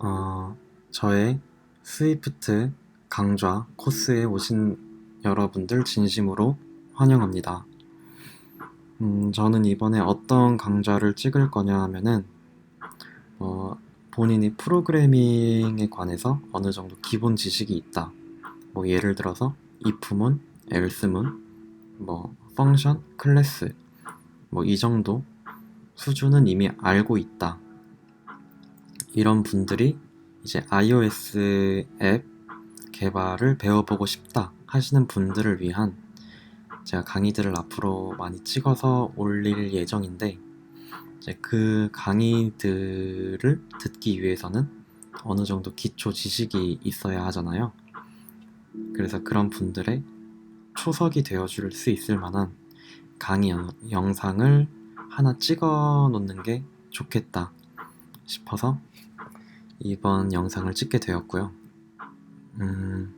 어, 저의 스위프트 강좌 코스에 오신 여러분들 진심으로 환영합니다. 음, 저는 이번에 어떤 강좌를 찍을 거냐 하면은, 어, 본인이 프로그래밍에 관해서 어느 정도 기본 지식이 있다. 뭐, 예를 들어서, if문, else문, 뭐, 펑션, 클래스, 뭐, 이 정도 수준은 이미 알고 있다. 이런 분들이 이제 iOS 앱 개발을 배워보고 싶다 하시는 분들을 위한 제가 강의들을 앞으로 많이 찍어서 올릴 예정인데 이제 그 강의들을 듣기 위해서는 어느 정도 기초 지식이 있어야 하잖아요. 그래서 그런 분들의 초석이 되어 줄 수 있을 만한 강의 영- 영상을 하나 찍어 놓는 게 좋겠다 싶어서 이번 영상을 찍게 되었고요. 음,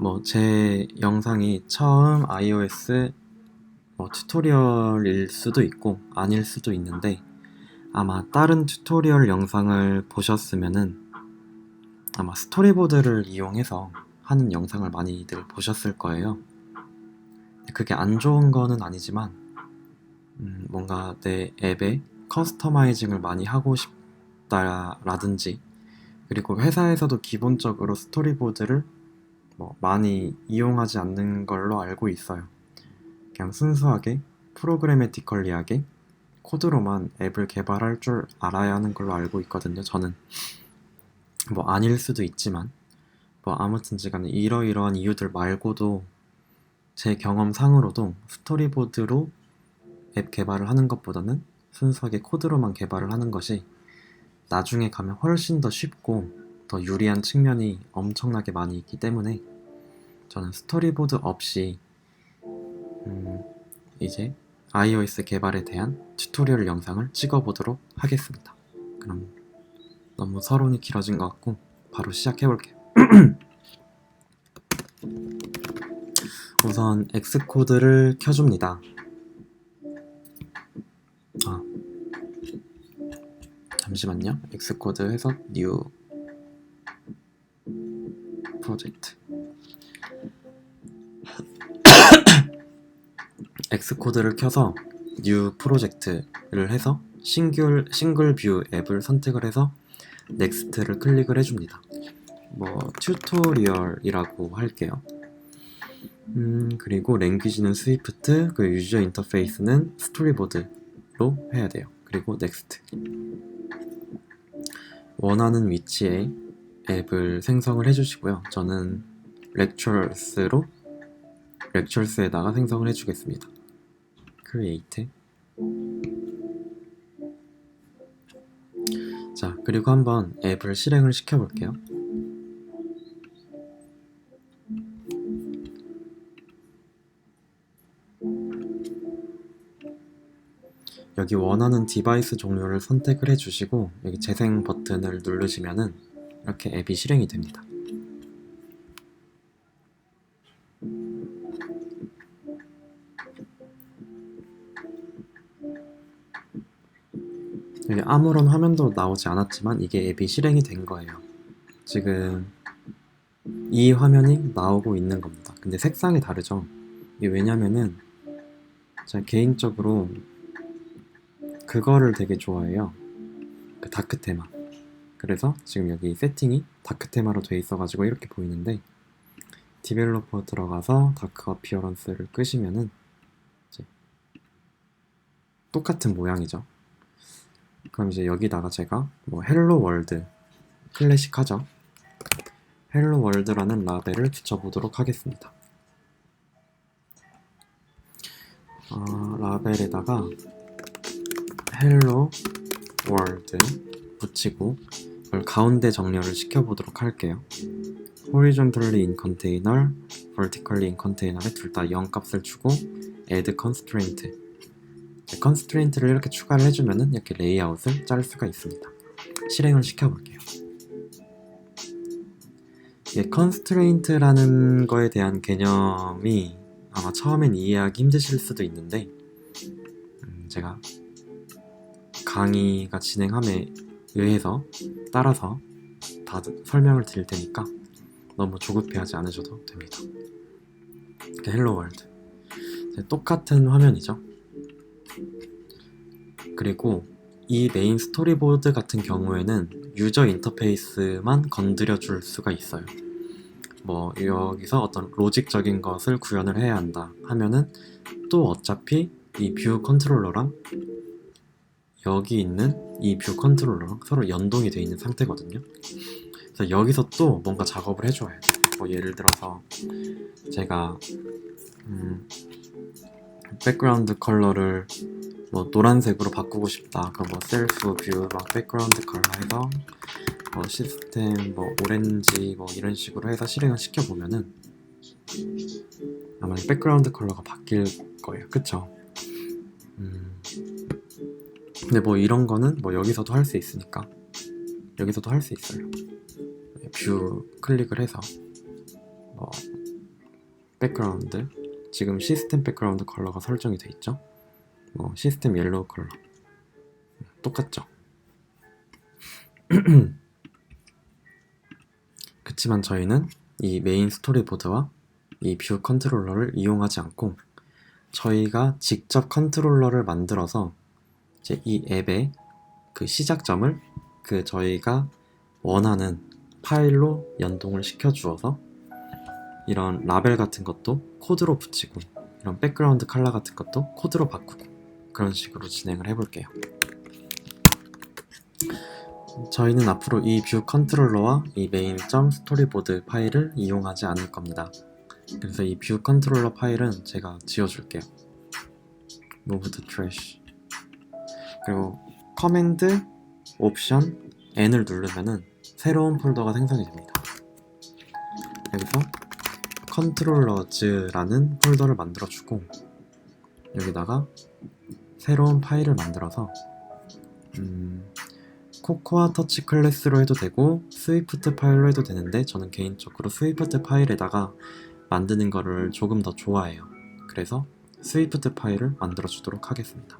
뭐, 제 영상이 처음 iOS 뭐 튜토리얼일 수도 있고, 아닐 수도 있는데, 아마 다른 튜토리얼 영상을 보셨으면은, 아마 스토리보드를 이용해서 하는 영상을 많이들 보셨을 거예요. 그게 안 좋은 거는 아니지만, 음, 뭔가 내 앱에 커스터마이징을 많이 하고 싶다라든지 그리고 회사에서도 기본적으로 스토리보드를 뭐 많이 이용하지 않는 걸로 알고 있어요. 그냥 순수하게 프로그래매티컬리하게 코드로만 앱을 개발할 줄 알아야 하는 걸로 알고 있거든요. 저는 뭐 아닐 수도 있지만 뭐 아무튼지 간에 이러이러한 이유들 말고도 제 경험상으로도 스토리보드로 앱 개발을 하는 것보다는 순수하게 코드로만 개발을 하는 것이 나중에 가면 훨씬 더 쉽고 더 유리한 측면이 엄청나게 많이 있기 때문에 저는 스토리보드 없이 음, 이제 iOS 개발에 대한 튜토리얼 영상을 찍어보도록 하겠습니다. 그럼 너무 서론이 길어진 것 같고 바로 시작해볼게요. 우선 엑스코드를 켜줍니다. 잠시만요. 엑스코드 해서 뉴 프로젝트 엑스코드를 켜서 뉴 프로젝트를 해서 싱글 싱글 뷰 앱을 선택을 해서 넥스트를 클릭을 해줍니다. 뭐 튜토리얼이라고 할게요. 음, 그리고 랭귀지는 스위프트, 그 유저 인터페이스는 스토리보드로 해야 돼요. 그리고 넥스트. 원하는 위치에 앱을 생성을 해주시고요. 저는 렉처스로 렉처스에다가 생성을 해주겠습니다. create. 자, 그리고 한번 앱을 실행을 시켜볼게요. 여기 원하는 디바이스 종류를 선택을 해주시고 여기 재생 버튼을 누르시면은 이렇게 앱이 실행이 됩니다. 여기 아무런 화면도 나오지 않았지만 이게 앱이 실행이 된 거예요. 지금 이 화면이 나오고 있는 겁니다. 근데 색상이 다르죠. 이게 왜냐면은 제가 개인적으로 그거를 되게 좋아해요. 그 다크 테마. 그래서 지금 여기 세팅이 다크 테마로 돼 있어가지고 이렇게 보이는데 디벨로퍼 들어가서 다크 어피어런스를 끄시면은 이제 똑같은 모양이죠. 그럼 이제 여기다가 제가 뭐 헬로 월드 클래식 하죠. 헬로 월드라는 라벨을 붙여보도록 하겠습니다. 어, 라벨에다가 헬로 월드 붙이고 그걸 가운데 정렬을 시켜보도록 할게요. horizontally in container, vertically in container에 둘 다 0 값을 주고 add constraint constraint를 이렇게 추가를 해주면은 이렇게 레이아웃을 짤 수가 있습니다. 실행을 시켜볼게요. 이 constraint라는 거에 대한 개념이 아마 처음엔 이해하기 힘드실 수도 있는데 음, 제가 강의가 진행함에 의해서 따라서 다 설명을 드릴 테니까 너무 조급해하지 않으셔도 됩니다. 헬로 월드 똑같은 화면이죠. 그리고 이 메인 스토리보드 같은 경우에는 유저 인터페이스만 건드려 줄 수가 있어요. 뭐 여기서 어떤 로직적인 것을 구현을 해야 한다 하면은 또 어차피 이 뷰 컨트롤러랑 여기 있는 이 뷰 컨트롤러랑 서로 연동이 되어 있는 상태거든요. 그래서 여기서 또 뭔가 작업을 해줘야 해요. 뭐 예를 들어서 제가 음, 백그라운드 컬러를 뭐 노란색으로 바꾸고 싶다. 그럼 뭐 셀프 뷰 막 백그라운드 컬러 해서 뭐 시스템 뭐 오렌지 뭐 이런 식으로 해서 실행을 시켜 보면은 아마 이 백그라운드 컬러가 바뀔 거예요. 그쵸? 음. 근데 뭐 이런 거는 뭐 여기서도 할 수 있으니까 여기서도 할 수 있어요. 뷰 클릭을 해서 뭐 백그라운드 지금 시스템 백그라운드 컬러가 설정이 돼 있죠. 뭐 시스템 옐로우 컬러 똑같죠. 그렇지만 저희는 이 메인 스토리보드와 이 뷰 컨트롤러를 이용하지 않고 저희가 직접 컨트롤러를 만들어서 이제 이 앱의 그 시작점을 그 저희가 원하는 파일로 연동을 시켜 주어서 이런 라벨 같은 것도 코드로 붙이고 이런 백그라운드 컬러 같은 것도 코드로 바꾸고 그런 식으로 진행을 해볼게요. 저희는 앞으로 이 뷰 컨트롤러와 이 메인 점 스토리보드 파일을 이용하지 않을 겁니다. 그래서 이 뷰 컨트롤러 파일은 제가 지워줄게요. Move the trash. 그리고 커맨드 옵션 N을 누르면은 새로운 폴더가 생성이 됩니다. 여기서 컨트롤러즈라는 폴더를 만들어주고 여기다가 새로운 파일을 만들어서 음, 코코아 터치 클래스로 해도 되고 스위프트 파일로 해도 되는데 저는 개인적으로 스위프트 파일에다가 만드는 거를 조금 더 좋아해요. 그래서 스위프트 파일을 만들어 주도록 하겠습니다.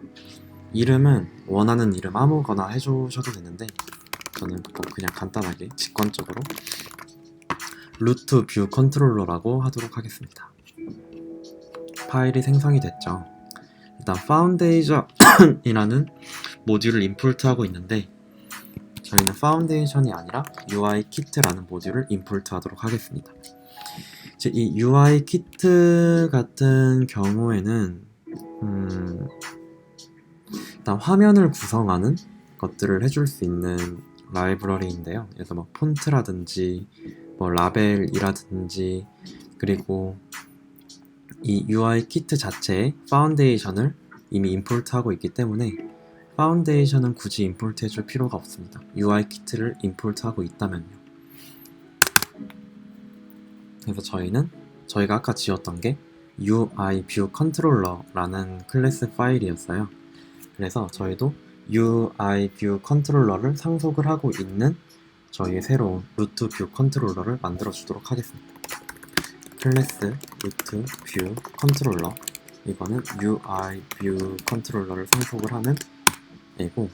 이름은 원하는 이름 아무거나 해주셔도 되는데 저는 뭐 그냥 간단하게 직관적으로 루트 뷰 컨트롤러라고 하도록 하겠습니다. 파일이 생성이 됐죠. 일단 파운데이션이라는 모듈을 임포트하고 있는데 저희는 파운데이션이 아니라 UI 키트라는 모듈을 임포트하도록 하겠습니다. 이 UI 키트 같은 경우에는 음, 일단 화면을 구성하는 것들을 해줄 수 있는 라이브러리인데요. 그래서 뭐 폰트라든지 뭐 라벨이라든지 그리고 이 UI 키트 자체에 파운데이션을 이미 임포트하고 있기 때문에 파운데이션은 굳이 임포트 해줄 필요가 없습니다. UI 키트를 임포트하고 있다면요. 그래서 저희는 저희가 아까 지었던 게 UI View Controller라는 클래스 파일이었어요. 그래서 저희도 UI View Controller를 상속을 하고 있는 저희의 새로운 루트 뷰 컨트롤러를 만들어 주도록 하겠습니다. 클래스 루트 뷰 컨트롤러 이거는 UI 뷰 컨트롤러를 상속을 하는 애고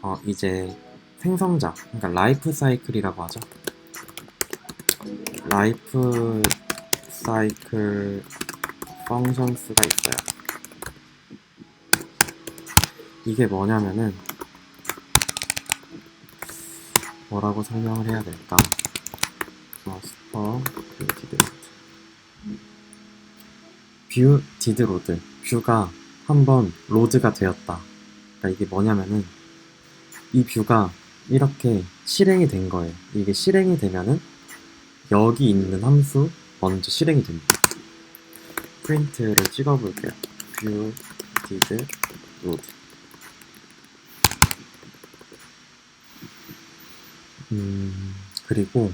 어, 이제 생성자 그러니까 라이프 사이클이라고 하죠. 라이프 사이클 펑션스가 있어요. 이게 뭐냐면은 뭐라고 설명을 해야 될까? 어, 슈퍼 뷰 디드 로드 뷰 디드 로드 뷰가 한번 로드가 되었다. 그러니까 이게 뭐냐면은 이 뷰가 이렇게 실행이 된 거예요. 이게 실행이 되면은 여기 있는 함수 먼저 실행이 됩니다. 프린트를 찍어 볼게요. 뷰 디드 로드 음, 그리고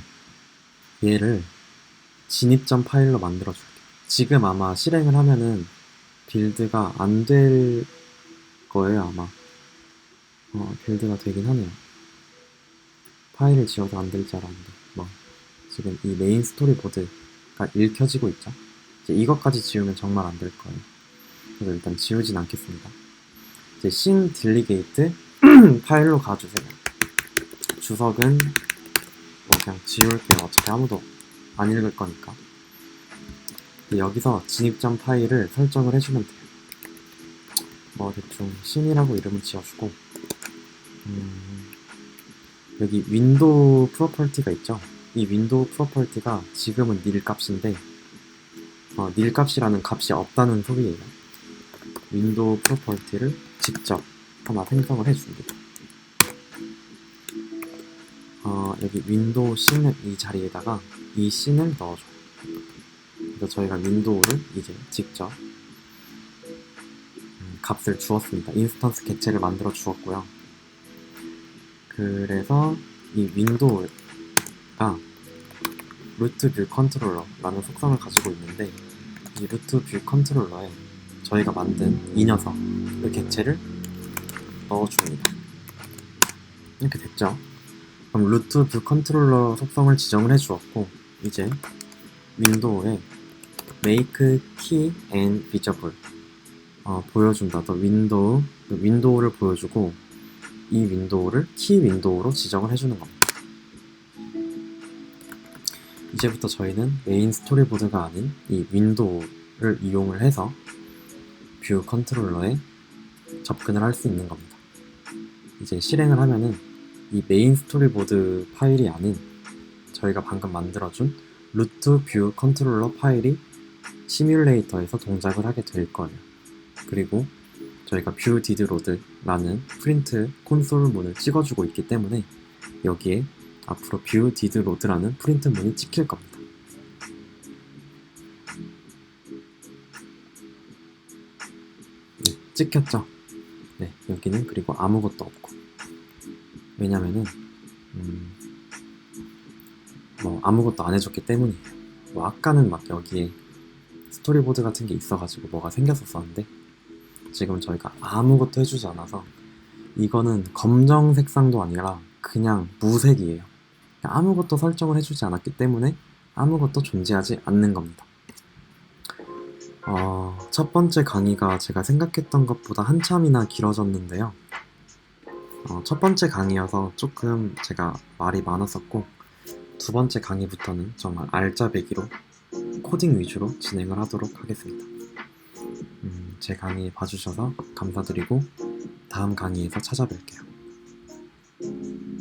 얘를 진입점 파일로 만들어 줄게요. 지금 아마 실행을 하면은 빌드가 안 될 거예요, 아마. 어, 빌드가 되긴 하네요. 파일을 지워서 안 될 줄 알았는데, 뭐. 지금 이 메인 스토리보드가 읽혀지고 있죠. 이제 이것까지 지우면 정말 안 될 거예요. 그래서 일단 지우진 않겠습니다. 이제 신 딜리게이트 파일로 가주세요. 주석은 뭐 그냥 지울게요. 어차피 아무도 안 읽을 거니까. 여기서 진입점 파일을 설정을 해주면 돼요. 뭐 대충 신이라고 이름을 지어주고 음, 여기 윈도우 프로퍼티가 있죠. 이 윈도우 프로퍼티가 지금은 닐 값인데 어, 닐 값이라는 값이 없다는 소리예요. 윈도우 프로퍼티를 직접 하나 생성을 해줍니다. 여기 윈도우 씬을 이 자리에다가 이 씬을 넣어줘. 그래서 저희가 윈도우를 이제 직접 음, 값을 주었습니다. 인스턴스 객체를 만들어 주었고요. 그래서 이 윈도우가 루트 뷰 컨트롤러라는 속성을 가지고 있는데 이 루트 뷰 컨트롤러에 저희가 만든 이 녀석, 그 객체를 넣어줍니다. 이렇게 됐죠? 그럼 루트 뷰 컨트롤러 속성을 지정을 해 주었고 이제 윈도우에 make key and visible 어, 보여준다. 더 윈도우 그 윈도우를 보여주고 이 윈도우를 키 윈도우로 지정을 해주는 겁니다. 이제부터 저희는 메인 스토리보드가 아닌 이 윈도우를 이용을 해서 뷰 컨트롤러에 접근을 할 수 있는 겁니다. 이제 실행을 하면은 이 메인 스토리보드 파일이 아닌 저희가 방금 만들어준 루트 뷰 컨트롤러 파일이 시뮬레이터에서 동작을 하게 될 거예요. 그리고 저희가 뷰 디드 로드라는 프린트 콘솔 문을 찍어주고 있기 때문에 여기에 앞으로 뷰 디드 로드라는 프린트 문이 찍힐 겁니다. 네, 찍혔죠? 네, 여기는 그리고 아무것도 없고 왜냐면은 음, 뭐 아무것도 안 해줬기 때문이에요. 뭐 아까는 막 여기에 스토리보드 같은 게 있어가지고 뭐가 생겼었었는데 지금 저희가 아무것도 해주지 않아서 이거는 검정 색상도 아니라 그냥 무색이에요. 아무것도 설정을 해주지 않았기 때문에 아무것도 존재하지 않는 겁니다. 어, 첫 번째 강의가 제가 생각했던 것보다 한참이나 길어졌는데요. 어, 첫 번째 강의여서 조금 제가 말이 많았었고 두 번째 강의부터는 정말 알짜배기로 코딩 위주로 진행을 하도록 하겠습니다. 음, 제 강의 봐주셔서 감사드리고 다음 강의에서 찾아뵐게요.